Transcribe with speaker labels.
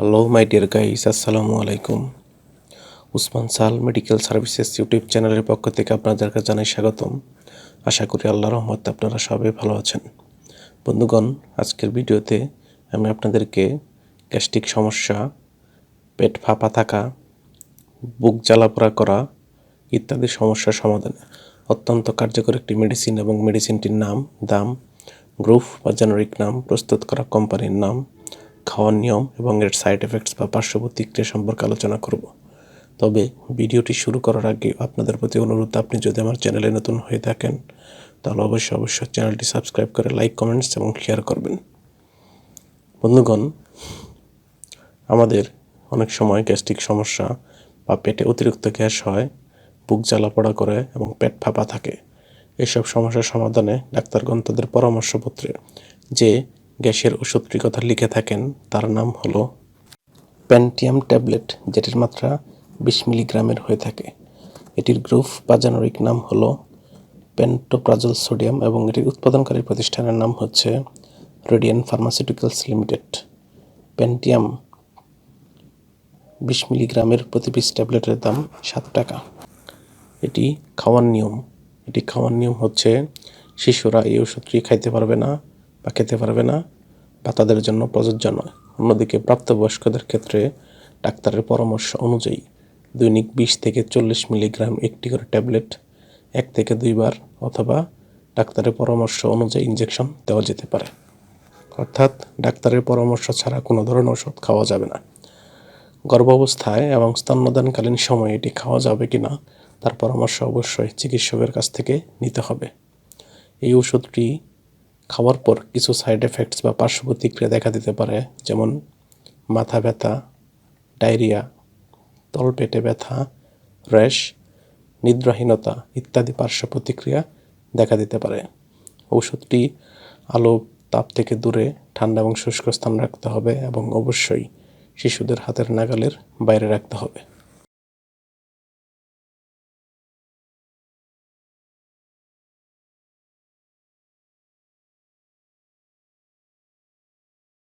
Speaker 1: Hello my dear guys আসসালামু আলাইকুম উসমান সাল মেডিকেল সার্ভিসেস ইউটিউব চ্যানেলের পক্ষ থেকে আপনাদেরকে জানাই স্বাগতম। আশা করি আল্লাহ রহমত আপনারা সবাই ভালো আছেন। বন্ধুগণ, আজকের ভিডিওতে আমি আপনাদেরকে গ্যাস্ট্রিক সমস্যা, পেট ফাঁপা থাকা, বুক জ্বালাপোড়া করা ইত্যাদি সমস্যার সমাধানে। অত্যন্ত কার্যকর একটি মেডিসিন এবং মেডিসিনটির নাম, দাম গ্রুপ বা জেনারিক নাম প্রস্তুত করা কোম্পানির নাম। খাওয়ার নিয়ম এবং এর সাইড এফেক্টস বা পার্শ্ব প্রতিক্রিয়া সম্পর্কে আলোচনা করব। তবে ভিডিওটি শুরু করার আগে আপনাদের প্রতি অনুরোধ, আপনি যদি আমার চ্যানেলে নতুন হয়ে থাকেন, তাহলে অবশ্যই অবশ্যই চ্যানেলটি সাবস্ক্রাইব করে লাইক কমেন্টস এবং শেয়ার করবেন। বন্ধুগণ, আমাদের অনেক সময় গ্যাস্ট্রিক সমস্যা বা পেটে অতিরিক্ত গ্যাস হয়, বুক জ্বালাপোড়া করে এবং পেট ফাঁপা থাকে। এসব সমস্যার সমাধানে ডাক্তারগণ তাদের পরামর্শপত্রে যে গ্যাসের ওষুধটির কথা লিখে থাকেন, তার নাম হলো প্যান্টিয়াম ট্যাবলেট, যেটির মাত্রা বিশ মিলিগ্রামের হয়ে থাকে। এটির গ্রুপ বা জেনারিক নাম হলো পেন্টোপ্রাজল সোডিয়াম এবং এটির উৎপাদনকারী প্রতিষ্ঠানের নাম হচ্ছে রেডিয়ান ফার্মাসিউটিক্যালস লিমিটেড প্যান্টিয়াম বিশ মিলিগ্রামের প্রতি পিস ট্যাবলেটের দাম সাত টাকা। এটি খাওয়ার নিয়ম। এটি খাওয়ার নিয়ম হচ্ছে, শিশুরা এই ওষুধটি খাইতে পারবে না বা খেতে পারবে না বা তাদের জন্য প্রযোজ্য নয়। অন্যদিকে প্রাপ্তবয়স্কদের ক্ষেত্রে ডাক্তারের পরামর্শ অনুযায়ী দৈনিক বিশ থেকে চল্লিশ মিলিগ্রাম একটি করে ট্যাবলেট এক থেকে দুইবার অথবা ডাক্তারের পরামর্শ অনুযায়ী ইঞ্জেকশন দেওয়া যেতে পারে। অর্থাৎ ডাক্তারের পরামর্শ ছাড়া কোনো ধরনের ওষুধ খাওয়া যাবে না। গর্ভাবস্থায় এবং স্তন্যদানকালীন সময়ে এটি খাওয়া যাবে কি না, তার পরামর্শ অবশ্যই চিকিৎসকের কাছ থেকে নিতে হবে। এই ওষুধটি খাওয়ার পর কিছু সাইড এফেক্টস বা পার্শ্ব প্রতিক্রিয়া দেখা দিতে পারে, যেমন মাথা ব্যথা ডায়রিয়া তলপেটে ব্যথা র্যাশ নিদ্রাহীনতা ইত্যাদি পার্শ্ব প্রতিক্রিয়া দেখা দিতে পারে। ওষুধটি আলো, তাপ থেকে দূরে, ঠান্ডা এবং শুষ্ক স্থান রাখতে হবে এবং অবশ্যই শিশুদের হাতের নাগালের বাইরে রাখতে হবে।